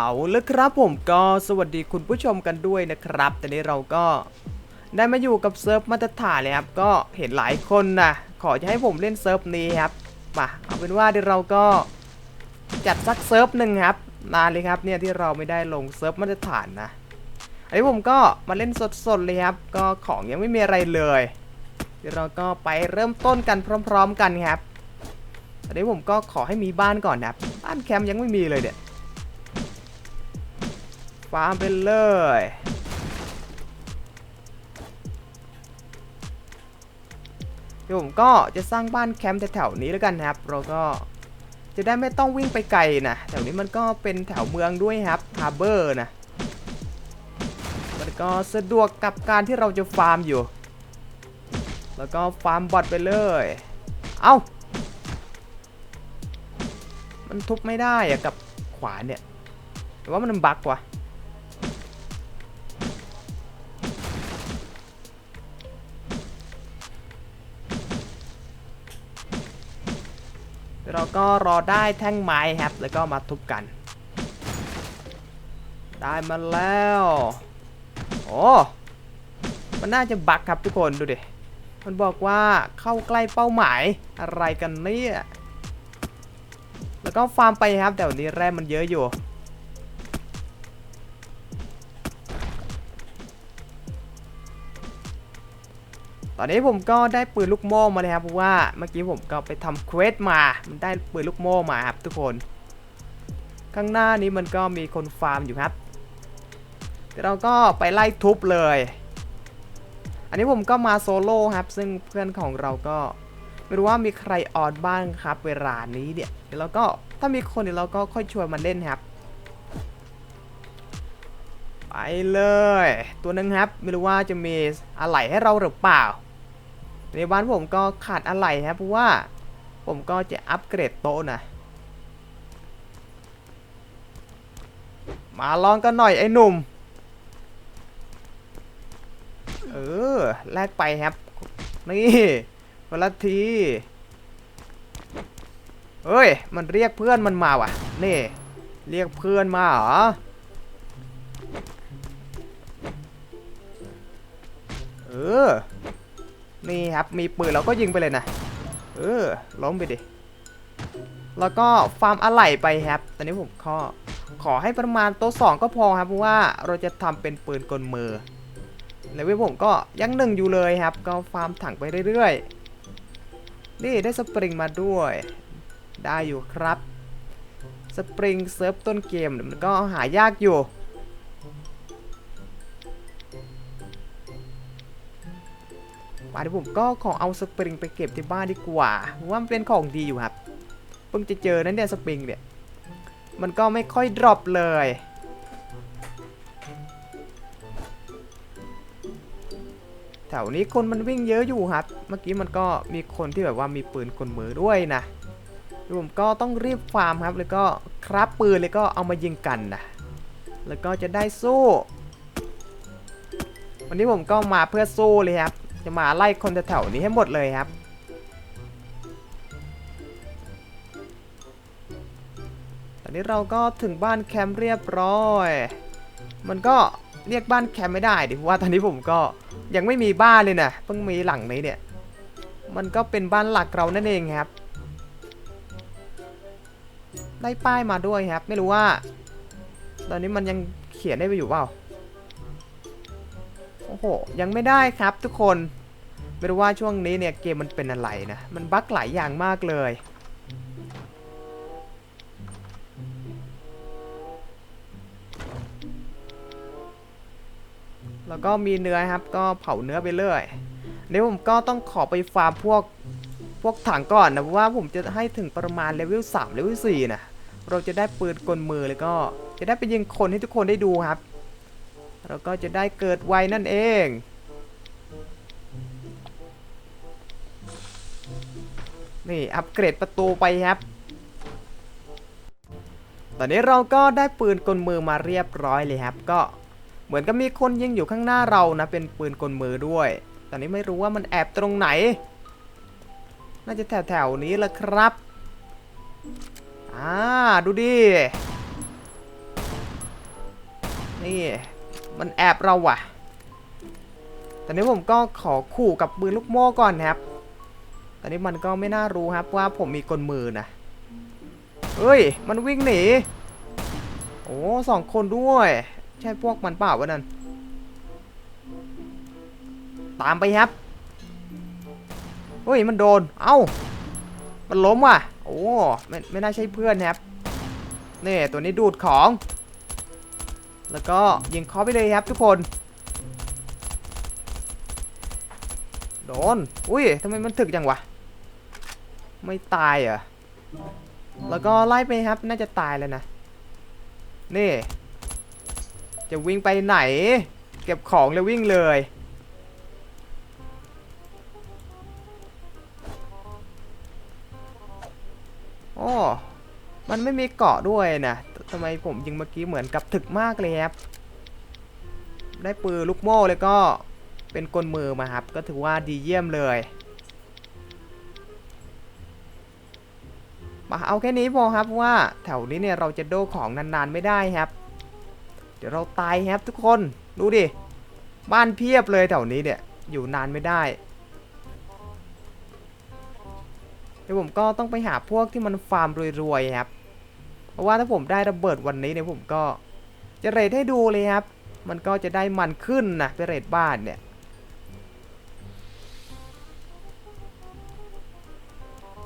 เอาละครับผมก็สวัสดีคุณผู้ชมกันด้วยนะครับตอนนี้เราก็ได้มาอยู่กับเซิร์ฟมาตรฐานเลยครับ ก็เห็นหลายคนนะขอจะให้ผมเล่นเซิร์ฟนี้ครับมาเอาเป็นว่าเดี๋ยวเราก็จัดสักเซิร์ฟหนึ่งครับนานเลยครับเนี่ยที่เราไม่ได้ลงเซิร์ฟมาตรฐานนะอันนี้ผมก็มาเล่นสดๆเลยครับ ก็ของยังไม่มีอะไรเลย เดี๋ยวเราก็ไปเริ่มต้นกันพร้อม ๆ กันครับอันนี้ผมก็ขอให้มีบ้านก่อนนะครับบ้านแคมป์ยังไม่มีเลยเนี่ย ฟาร์มไปเลยเดี๋ยวผมก็จะสร้างบ้านแคมป์แถวๆนี้แล้วกันนะครับ เราก็จะได้ไม่ต้องวิ่งไปไกลนะแถวนี้มันก็เป็นแถวเมืองด้วยครับฮาร์เบอร์นะมันก็สะดวกกับการที่เราจะฟาร์มอยู่ แล้วก็ฟาร์มบอทไปเลย เอ้า มันทุบไม่ได้อะกับขวานเนี่ยหรือว่ามันบักว่ะ เราก็รอได้แท่งไม้ครับ แล้วก็มาทุบกัน ได้มาแล้ว โอ้มันน่าจะบักครับทุกคนดูดิ มันบอกว่าเข้าใกล้เป้าหมายอะไรกันเนี่ย แล้วก็ฟาร์มไปครับแต่วันนี้แร่มันเยอะอยู่ ตอนนี้ผมก็ได้ปืนลูกโม่มาเลยครับเพราะว่าเมื่อกี้ผมก็ไปทำเควสมา มันได้ปืนลูกโม่มาครับทุกคน ข้างหน้านี้มันก็มีคนฟาร์มอยู่ครับเดี๋ยวเราก็ไปไล่ทุบเลย อันนี้ผมก็มาโซโล่ครับ ซึ่งเพื่อนของเราก็ไม่รู้ว่ามีใครออนบ้างครับ เวลานี้เนี่ยเดี๋ยวเราก็ถ้ามีคนเดี๋ยวเราก็ค่อยชวนมันเล่นครับ ไปเลย ตัวหนึงครับ ไม่รู้ว่าจะมีอะไหล่ให้เราหรือเปล่า ในบ้านผมก็ขาดอะไหล่ครับเพราะว่าผมก็จะอัปเกรดโต๊ะนะ มาลองกันหน่อยไอ้หนุ่ม เออ แลกไปครับ นี่วันละทีเฮ้ย มันเรียกเพื่อนมันมาว่ะ นี่ เรียกเพื่อนมาเหรอเออ นี่ครับมีปืนเราก็ยิงไปเลยนะ เออล้มไปดิ แล้วก็ฟาร์มอะไหล่ไปครับ ตอนนี้ผมขอขอให้ประมาณโต๊ะสองก็พอครับเพราะว่าเราจะทำเป็นปืนกลมือเลเวลผมก็ยังหนึ่งอยู่เลยครับ ก็ฟาร์มถังไปเรื่อยๆ นี่ได้สปริงมาด้วย ได้อยู่ครับ สปริงเซิร์ฟต้นเกมมันก็หายากอยู่ ป่าที่ผมก็ขอเอาสปริงไปเก็บที่บ้านดีกว่าว่ามันเป็นของดีอยู่ครับเพิ่งจะเจอนั้นเนี่ยสปริงเนี่ยมันก็ไม่ค่อยดรอปเลยแถวนี้คนมันวิ่งเยอะอยู่ครับ เมื่อกี้มันก็มีคนที่แบบว่ามีปืนกลมือด้วยนะผมก็ต้องรีบฟาร์มครับ แล้วก็ครับปืนแล้วก็เอามายิงกันนะแล้วก็จะได้สู้ วันนี้ผมก็มาเพื่อสู้เลยครับ จะมาไล่คนแถวๆนี้ให้หมดเลยครับ ตอนนี้เราก็ถึงบ้านแคมป์เรียบร้อย มันก็เรียกบ้านแคมป์ไม่ได้ดิเพราะว่าตอนนี้ผมก็ยังไม่มีบ้านเลยนะเพิ่งมีหลังนี้เนี่ย มันก็เป็นบ้านหลักเรานั่นเองครับ ได้ป้ายมาด้วยครับ ไม่รู้ว่า ตอนนี้มันยังเขียนได้ไปอยู่เปล่าโอ้โห ยังไม่ได้ครับทุกคน ไม่รู้ว่าช่วงนี้เนี่ยเกมมันเป็นอะไรนะ มันบั๊กหลายอย่างมากเลย แล้วก็มีเนื้อครับ ก็เผาเนื้อไปเรื่อยเดี๋ยวผมก็ต้องขอไปฟาร์มพวกพวกถังก่อนนะเพราะว่าผมจะให้ถึงประมาณเลเวล3เลเวล4นะเราจะได้ปืนกลมือแล้วก็จะได้ไปยิงคนให้ทุกคนได้ดูครับเราก็จะได้เกิดไวนั่นเอง นี่อัปเกรดประตูไปครับ ตอนนี้เราก็ได้ปืนกลมือมาเรียบร้อยเลยครับ ก็เหมือนกับมีคนยิงอยู่ข้างหน้าเรานะ เป็นปืนกลมือด้วย ตอนนี้ไม่รู้ว่ามันแอบตรงไหน น่าจะแถวๆนี้แหละครับอ่าดูดิ นี่ มันแอบเราว่ะ ตอนนี้ผมก็ขอขู่กับปืนลูกโม่ก่อนครับ ตอนนี้มันก็ไม่น่ารู้ครับว่าผมมีกลมือนะเฮ้ย มันวิ่งหนี โอ้สองคนด้วย ใช่พวกมันเปล่าวะนั่น ตามไปครับ เฮ้ย มันโดน เอ้า มันล้มว่ะ โอ้ ไม่ไม่น่าใช่เพื่อนครับ นี่ตัวนี้ดูดของ แล้วก็ยิงเคอไปเลยครับทุกคน โดน อุ้ยทำไมมันถึกจังวะ ไม่ตายเหรอ แล้วก็ไล่ไปครับ น่าจะตายแล้วนะ นี่ จะวิ่งไปไหน เก็บของแล้ววิ่งเลย โอ้ มันไม่มีเกาะด้วยนะทำไมผมยิงเมื่อกี้เหมือนกับถึกมากเลยครับ ได้ปืนลูกโม่เลยก็เป็นกลมือมาครับ ก็ถือว่าดีเยี่ยมเลย มาเอาแค่นี้พอครับว่าแถวนี้เนี่ยเราจะโดของนานๆไม่ได้ครับ เดี๋ยวเราตายครับทุกคนดูดิบ้านเพียบเลยแถวนี้เนี่ยอยู่นานไม่ได้เดี๋ยวผมก็ต้องไปหาพวกที่มันฟาร์มรวยๆครับเพราะว่าถ้าผมได้ระเบิดวันนี้เนี่ยผมก็จะเรทให้ดูเลยครับ มันก็จะได้มันขึ้นนะไปเรทบ้านเนี่ย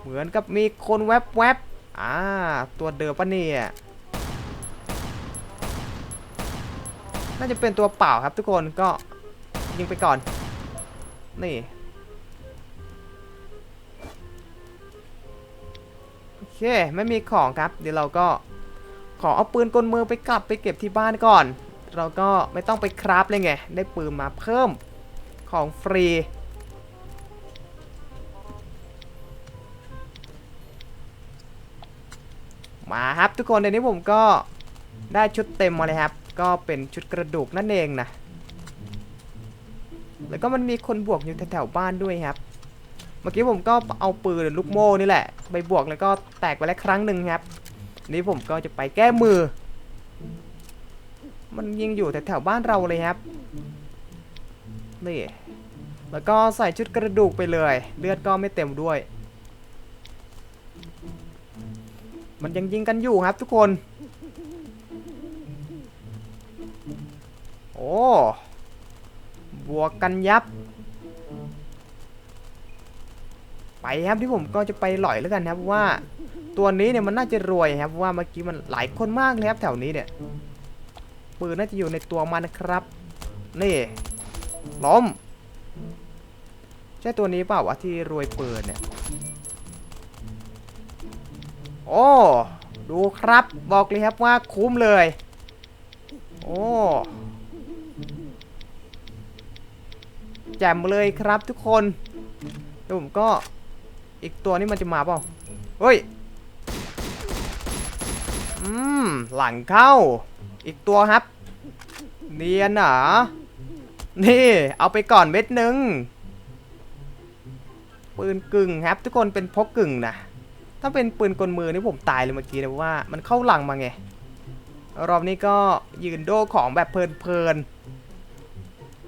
เหมือนกับมีคนแวบๆอ่า ตัวเดิมปะเนี่ยน่าจะเป็นตัวเปล่าครับทุกคนก็ยิงไปก่อน นี่ โอเค ไม่มีของครับ เดี๋ยวเราก็ขอเอาปืนกลมือไปกลับไปเก็บที่บ้านก่อน เราก็ไม่ต้องไปคราฟเลยไง ได้ปืนมาเพิ่มของฟรี มาครับทุกคนเดี๋ยวนี้ผมก็ได้ชุดเต็มมาเลยครับ ก็เป็นชุดกระดูกนั่นเองนะ แล้วก็มันมีคนบวกอยู่แถวๆบ้านด้วยครับ เมื่อกี้ผมก็เอาปืนลูกโม่นี่แหละ ไปบวกแล้วก็แตกไปแล้วครั้งหนึ่งครับ นี้ผมก็จะไปแก้มือ มันยิงอยู่แถวๆบ้านเราเลยครับ นี่ แล้วก็ใส่ชุดกระดูกไปเลย เลือดก็ไม่เต็มด้วย มันยังยิงกันอยู่ครับทุกคน โอ้ บวกกันยับ ไปครับที่ผมก็จะไปหล่อยแล้วกันครับว่าตัวนี้เนี่ยมันน่าจะรวยครับว่าเมื่อกี้มันหลายคนมากเลยครับแถวนี้เนี่ยปืนน่าจะอยู่ในตัวมันนะครับ นี่ล้มใช่ตัวนี้เปล่าวะที่รวยปืนเนี่ย โอ้ ดูครับบอกเลยครับว่าคุ้มเลย โอ้แจ่มเลยครับทุกคนเดี๋ยวผมก็อีกตัวนี้มันจะมาเปล่าเฮ้ย อืม หลังเข้า อีกตัวครับ เนียนเหรอ นี่ เอาไปก่อนเม็ดหนึ่งปืนกึ่งครับ ทุกคนเป็นพกกึ่งนะ ถ้าเป็นปืนกลมือนี่ผมตายเลยเมื่อกี้นะเพราะว่ามันเข้าหลังมาไง รอบนี้ก็ยืนโดของแบบเพลิน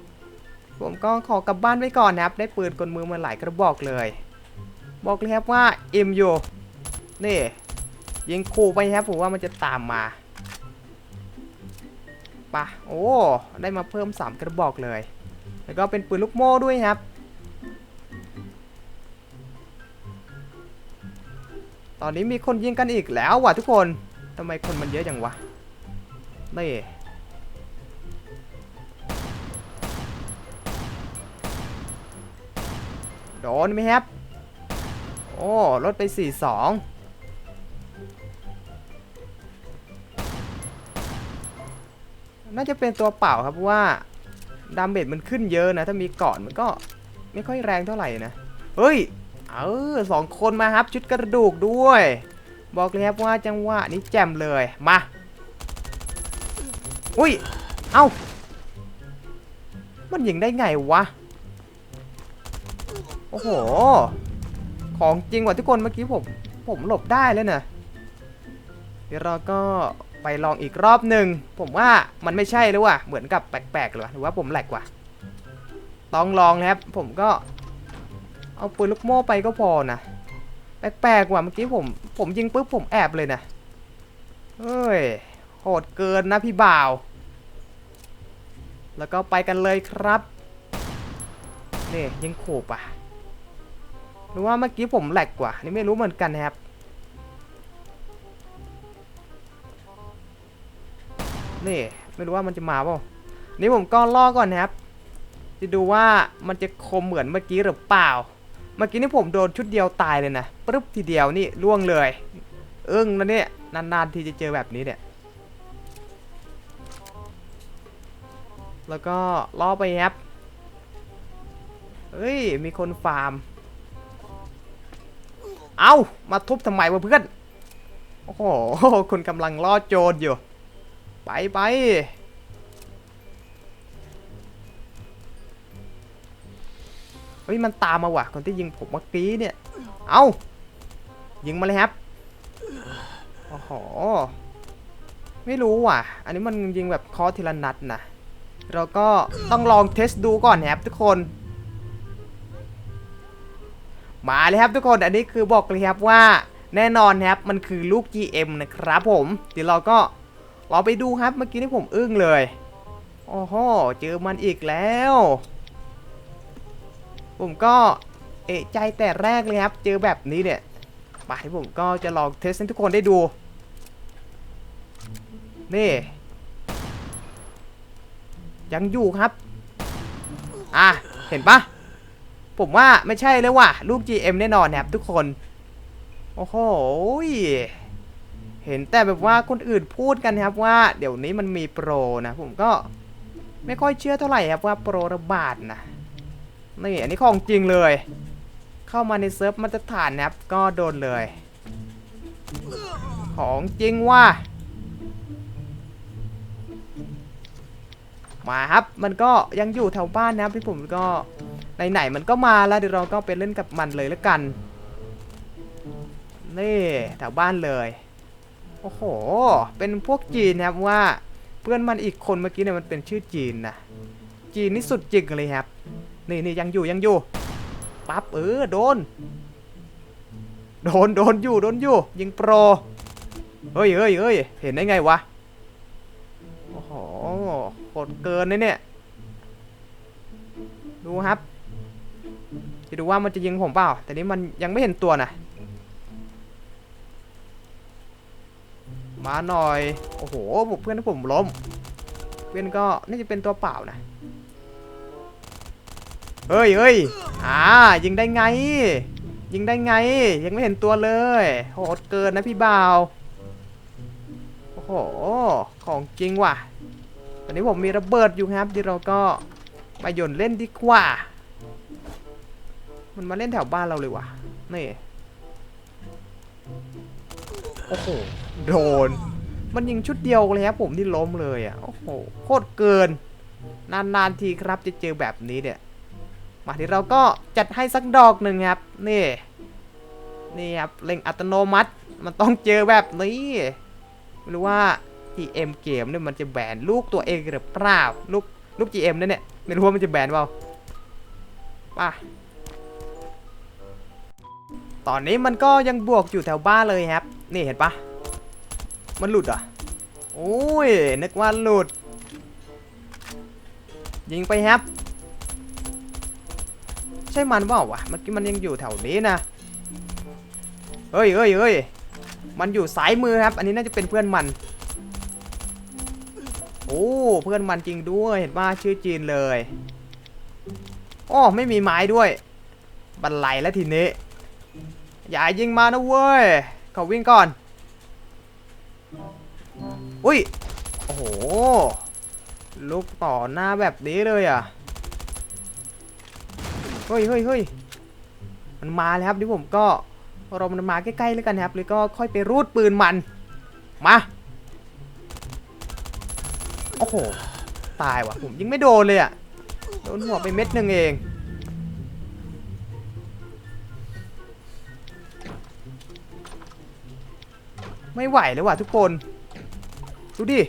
ๆ ผมก็ขอกลับบ้านไว้ก่อนนะครับ ได้ปืนกลมือมาหลายกระบอกเลย บอกเลยครับว่าเอ็มยูนี่ยิงขู่ไปครับผมว่ามันจะตามมาปะโอ้ ได้มาเพิ่ม 3 กระบอกเลย แล้วก็เป็นปืนลูกโม่ด้วยครับ อนนี้มีคนยิงกันอีกแล้วว่ะทุกคนทำไมคนมันเยอะอย่างวะนี่โดนไหมครับ โอ้ลดไป 4-2 น่าจะเป็นตัวเปล่าครับว่าดาเมจมันขึ้นเยอะนะ ถ้ามีเกาะมันก็ไม่ค่อยแรงเท่าไหร่นะ เฮ้ย เออสองคนมาครับชุดกระดูกด้วย บอกเลยครับว่าจังหวะนี้แจ่มเลยมาอุ้ยเอ้ามันยิงได้ไงวะโอ้โหของจริงว่ะทุกคนเมื่อกี้ผมผมหลบได้แล้วนะเดี๋ยวเราก็ไปลองอีกรอบหนึ่งผมว่ามันไม่ใช่แล้วว่ะเหมือนกับแปลกๆเลยหรือว่าผมแหลกว่ะต้องลองนะครับผมก็ เอาปืนลูกโม่ไปก็พอนะแปลกๆว่ะเมื่อกี้ผม ผมยิงปุ๊บผมแอบเลยนะเฮ้ยโหดเกินนะพี่บ่าว แล้วก็ไปกันเลยครับนี่ยิงขู่ปะหรือว่าเมื่อกี้ผมแหลกกว่า นี่ไม่รู้เหมือนกันนะครับนี่ไม่รู้ว่ามันจะมาเปล่านี่ผมก็ล่อก่อนนะครับ จะดูว่ามันจะคมเหมือนเมื่อกี้หรือเปล่า เมื่อกี้นี่ผมโดนชุดเดียวตายเลยนะปึ๊บทีเดียวนี่ล่วงเลย เอึ้งนะเนี่ยนานๆทีจะเจอแบบนี้เนี่ย แล้วก็ล่อไปครับเฮ้ย มีคนฟาร์ม เอามาทุบทำไมวะเพื่อน โอ้โห คุณกำลังล่อโจรอยู่ ไปไป เฮ้ยมันตามมาว่ะคนที่ยิงผมเมื่อกี้เนี่ย เอายิงมาเลยครับโอ้โหไม่รู้ว่ะ อันนี้มันยิงแบบคอทีละนัดนะเราก็ต้องลองเทสดูก่อนนะครับทุกคน มาเลยครับทุกคน อันนี้คือบอกเลยครับว่าแน่นอนนะครับมันคือลูก GM นะครับผม เดี๋ยวเราก็เราไปดูครับเมื่อกี้นี่ผมอึ้งเลย โอ้โหเจอมันอีกแล้ว ผมก็เอะใจแต่แรกเลยครับ เจอแบบนี้เนี่ยไปผมก็จะลองเทสให้ทุกคนได้ดู นี่ ยังอยู่ครับ อะ เห็นปะผมว่าไม่ใช่เลยว่ะ ลูก GM แน่นอนนะครับทุกคน โอ้โห เห็นแต่แบบว่าคนอื่นพูดกันครับว่า เดี๋ยวนี้มันมีโปรนะ ผมก็ไม่ค่อยเชื่อเท่าไหร่ครับว่าโปรระบาดนะ นี่อันนี้ของจริงเลย เข้ามาในเซิร์ฟมาตรฐานนะครับก็โดนเลย ของจริงว่ามาครับมันก็ยังอยู่แถวบ้านนะครับพี่ผมก็ไหนๆมันก็มาแล้วเดี๋ยวเราก็ไปเล่นกับมันเลยแล้วกัน นี่แถวบ้านเลยโอ้โห เป็นพวกจีนนะครับว่าเพื่อนมันอีกคนเมื่อกี้เนี่ยมันเป็นชื่อจีนนะจีนนี่สุดจริงเลยครับ นี่นี่ยังอยู่ยังอยู่ปั๊บเออโดน โดนโดนอยู่โดนอยู่ ยิงโปรเฮ้ยเฮ้ยเฮ้ยเห็นได้ไงวะโอ้โหโหดเกินเลยเนี่ย ดูครับ จะดูว่ามันจะยิงผมเปล่า แต่นี้มันยังไม่เห็นตัวนะมาหน่อย โอ้โหเพื่อนผมล้ม เพื่อนก็น่าจะเป็นตัวเปล่านะ เฮ้ยเฮ้ยอ่ายิงได้ไง ยิงได้ไง ยังไม่เห็นตัวเลยโหดเกินนะพี่บ่าวโอ้โหของจริงว่ะ ตอนนี้ผมมีระเบิดอยู่ครับที่เราก็ไปโยนเล่นดีกว่า มันมาเล่นแถวบ้านเราเลยว่ะนี่โอ้โหโดน มันยิงชุดเดียวเลยครับผมที่ล้มเลยอะโอ้โหโคตรเกิน นานๆทีครับจะเจอแบบนี้เนี่ย มาที่เราก็จัดให้สักดอกหนึ่งครับ นี่ นี่ครับเล็งอัตโนมัติ มันต้องเจอแบบนี้ไม่รู้ว่า GM เกมเนี่ยมันจะแบนลูกตัวเองหรือเปล่าลูกลูก GM นั่นเนี่ยไม่รู้ว่ามันจะแบนเปล่าป่ะตอนนี้มันก็ยังบวกอยู่แถวบ้านเลยครับ นี่เห็นปะมันหลุดเหรอะโอ้ยนึกว่าหลุด ยิงไปครับ ใช่มันเปล่าวะเมื่อกี้มันยังอยู่แถวนี้นะเฮ้ยเฮ้ยเฮ้ยมันอยู่ซ้ายมือครับ อันนี้น่าจะเป็นเพื่อนมัน โอ้เพื่อนมันจริงด้วยเห็นว่าชื่อจีนเลยอ้อไม่มีไม้ด้วย บันไลแล้วทีนี้ อย่ายิงมานะเว้ยเขาวิ่งก่อนอุ้ยโอ้โหลูกต่อหน้าแบบนี้เลยอะ เฮ้ยเฮ้ยเฮ้ยมันมาแล้วครับเดี๋ยวผมก็รอมันมาใกล้ๆแล้วกันครับแล้วก็ค่อยไปรูดปืนมัน มาโอ้โหตายว่ะผมยิงไม่โดนเลยอะโดนหัวไปเม็ดหนึ่งเองไม่ไหวเลยว่ะทุกคน ดูดิ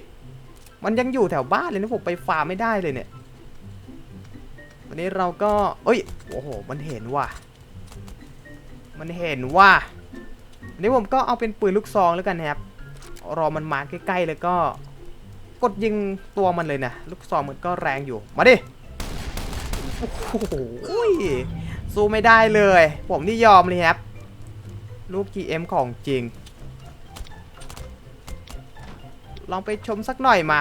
มันยังอยู่แถวบ้านเลยนะผมไปฟาร์มไม่ได้เลยเนี่ย วันนี้เราก็เอ้ย โอ้โห มันเห็นว่ะ มันเห็นว่าวันนี้ผมก็เอาเป็นปืนลูกซองแล้วกันนะครับ รอมันมาใกล้ๆแล้วก็ กดยิงตัวมันเลยนะ ลูกซองมันก็แรงอยู่ มาดิ โอ้โหสู้ไม่ได้เลย ผมนี่ยอมเลยครับ ลูก GM ของจริง ลองไปชมสักหน่อยมา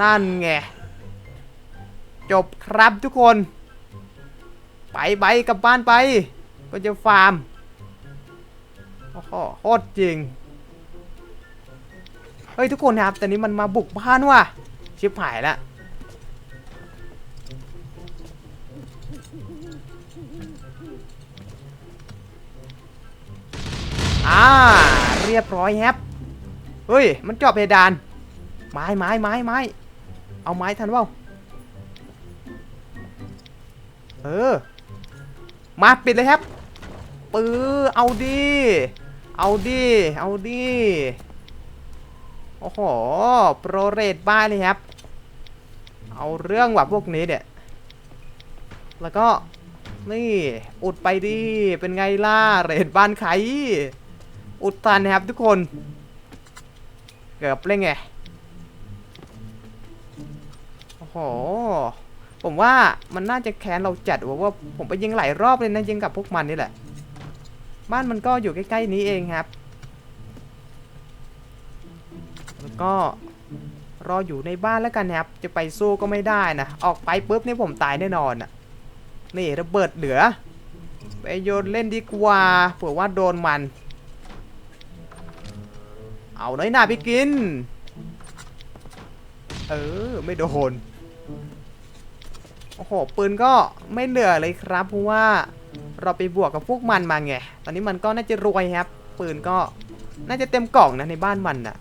นั่นไง จบครับทุกคน ไปไปกลับบ้านไปก็จะฟาร์มโอ้โหโคตรจริง เฮ้ยทุกคนครับแต่นี้มันมาบุกบ้านว่ะ ชิบหายละอ่าเรียบร้อยแฮปเฮ้ย มันเจาะเพดาน ไม้ไม้ไม้ไม้เอาไม้ทันเปล่า เออ มาปิดเลยครับปื้อเอาดี เอาดี เอาดี โอ้โห โปรเรทบ้านเลยครับ เอาเรื่องว่ะพวกนี้เนี่ย แล้วก็ นี่ อุดไปดิ เป็นไงล่ะ เรทบ้านใคร อุดตันนะครับทุกคน เกือบเลยไง โอ้โห ผมว่ามันน่าจะแค้นเราจัดว่าว่าผมไปยิงหลายรอบเลยนะยิงกับพวกมันนี่แหละ บ้านมันก็อยู่ใกล้ๆนี้เองครับ แล้วก็รออยู่ในบ้านแล้วกันนะครับ จะไปสู้ก็ไม่ได้นะ ออกไปปุ๊บนี่ผมตายแน่นอนอะ นี่ระเบิดเหลือ ไปโยนเล่นดีกว่าเผื่อว่าโดนมัน เอาน้อยหน้าไปกิน เออ ไม่โดน โอ้โห ปืนก็ไม่เหลือเลยครับ เพราะว่าเราไปบวกกับพวกมันมาไง ตอนนี้มันก็น่าจะรวยครับ ปืนก็น่าจะเต็มกล่องนะในบ้านมันน่ะ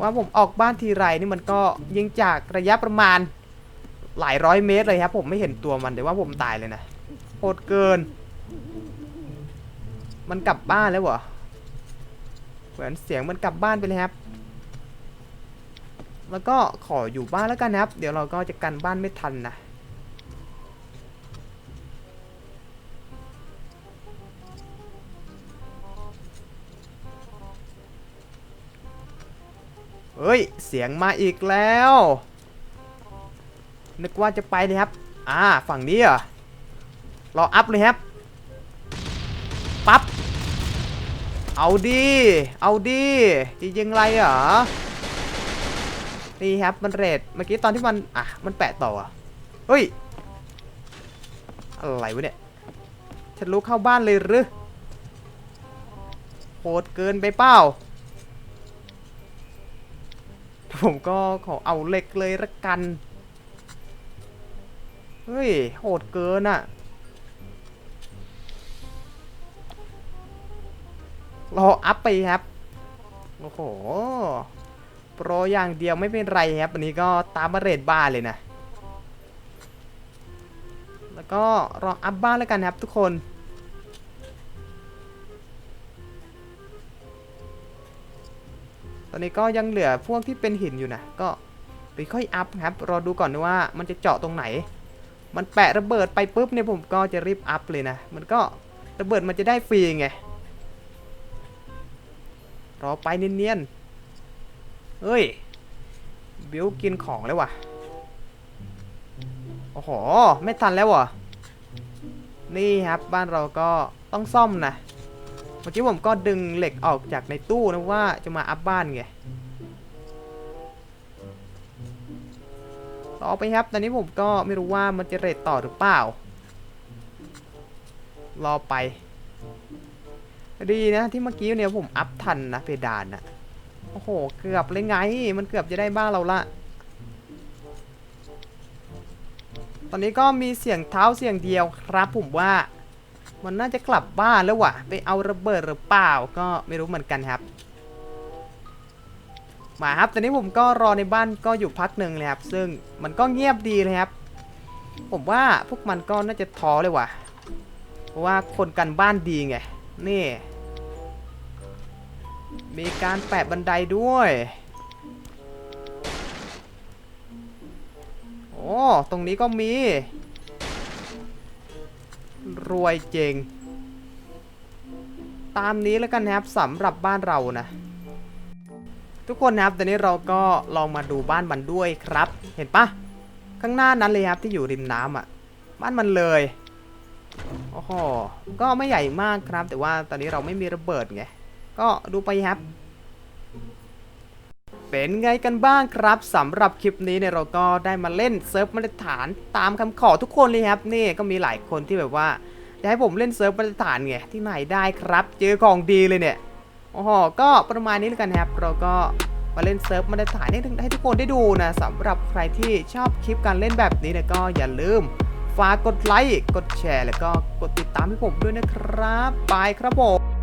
ว่าผมออกบ้านทีไรนี่มันก็ยิงจากระยะประมาณหลายร้อยเมตรเลยครับ ผมไม่เห็นตัวมันแต่ว่าผมตายเลยนะโหดเกิน มันกลับบ้านแล้วเหรอเหมือนเสียงมันกลับบ้านไปเลยครับ แล้วก็ขออยู่บ้านแล้วกันนะครับ เดี๋ยวเราก็จะกันบ้านไม่ทันนะ เฮ้ย เสียงมาอีกแล้ว นึกว่าจะไปเลยครับ อ่า ฝั่งนี้เหรอรออัพเลยครับ ปั๊บ เอาดี เอาดีจะยิงไรเหรอ นี่ครับ มันเรทเมื่อกี้ตอนที่มัน อะ มันแปะต่ออะเฮ้ย อะไรวะเนี่ย ฉันรู้เข้าบ้านเลยหรือโหดเกินไปเปล่า ผมก็ขอเอาเหล็กเลยละกัน เฮ้ย โหดเกินอะ รออัพไปครับ โอ้โห โปรอย่างเดียวไม่เป็นไรครับ อันนี้ก็ตามมาเรทบ้านเลยนะ แล้วก็รออัพบ้านแล้วกันครับทุกคน อนนี้ก็ยังเหลือพวกที่เป็นหินอยู่นะ ก็ไปค่อยอัพครับ รอดูก่อนว่ามันจะเจาะตรงไหน มันแปะระเบิดไปปุ๊บเนี่ยผมก็จะรีบอัพเลยนะ มันก็ระเบิดมันจะได้ฟรีไง รอไปเนียนๆเฮ้ย บิวกินของแล้ววะโอ้โห ไม่ทันแล้วว่ะนี่ครับบ้านเราก็ต้องซ่อมนะ มื่อกี้ผมก็ดึงเหล็กออกจากในตู้นะว่าจะมาอัพบ้านไงต่อไปครับ ตอนนี้ผมก็ไม่รู้ว่ามันจะเรทต่อหรือเปล่า รอไป ดีนะที่เมื่อกี้เนี่ยผมอัพทันนะเพดานนะโอ้โห เกือบเลยไง มันเกือบจะได้บ้านเราละ ตอนนี้ก็มีเสียงเท้าเสียงเดียวครับผมว่า มันน่าจะกลับบ้านแล้ววะไปเอาระเบิดหรือเปล่า ก็ไม่รู้เหมือนกันครับ มาครับ ตอนนี้ผมก็รอในบ้านก็อยู่พักหนึ่งเลยครับ ซึ่งมันก็เงียบดีเลยครับ ผมว่าพวกมันก็น่าจะท้อเลยว่ะ เพราะว่าคนกันบ้านดีไง นี่ มีการแปะบันไดด้วยโอ้ ตรงนี้ก็มี รวยจริงตามนี้แล้วกันนะครับสำหรับบ้านเรานะ ทุกคนนะครับตอนนี้เราก็ลองมาดูบ้านมันด้วยครับ เห็นปะข้างหน้านั้นเลยครับที่อยู่ริมน้ำอะ บ้านมันเลยโอ้โหก็ไม่ใหญ่มากครับ แต่ว่าตอนนี้เราไม่มีระเบิดไง ก็ดูไปครับ เป็นไงกันบ้างครับสำหรับคลิปนี้เนี่ยเราก็ได้มาเล่นเซิร์ฟมาตรฐานตามคำขอทุกคนเลยครับนี่ก็มีหลายคนที่แบบว่าจะให้ผมเล่นเซิร์ฟมาตรฐานไงที่ไหนได้ครับ เจอของดีเลยเนี่ยโอ้โหก็ประมาณนี้แล้วกันครับ เราก็มาเล่นเซิร์ฟมาตรฐานให้ให้ทุกคนได้ดูนะสำหรับใครที่ชอบคลิปการเล่นแบบนี้เนี่ยก็อย่าลืมฝากกดไลค์กดแชร์ แล้วก็กดติดตามให้ผมด้วยนะครับบายครับผม